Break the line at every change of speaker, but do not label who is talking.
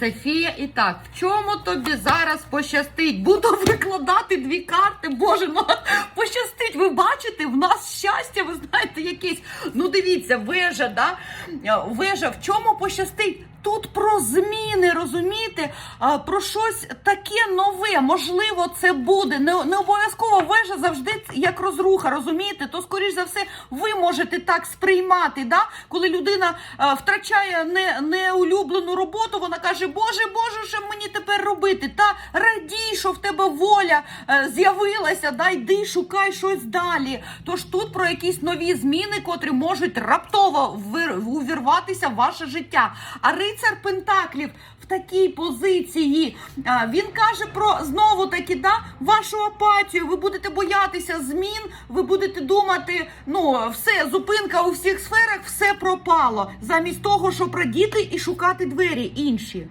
Софія, і так, в чому тобі зараз пощастить? Буду викладати дві карти. Боже, ну пощастить. Ви бачите, в нас щастя, ви знаєте, якесь. Ну, дивіться, вежа, да? Е, Вежа, в чому пощастить? Тут про зміни, розумієте? Про щось таке нове. Можливо, це буде. Не, не обов'язково вежа завжди як розруха, розумієте? То, скоріш за все, ви можете так сприймати. Да? Коли людина е, втрачає не, неулюблену роботу, вона каже, Боже, Боже, що мені тепер робити? Та радій, що в тебе воля е, з'явилася, да, йди, шукай щось далі. Тож тут про якісь нові зміни, котрі можуть раптово увірватися в ваше життя. А рицар Пентаклів в такій позиції. а, Він каже про знову таки да, вашу апатію. Ви будете боятися змін, ви будете думати, ну все, зупинка у всіх сферах, все пропало. Замість того, щоб радіти і шукати двері інші.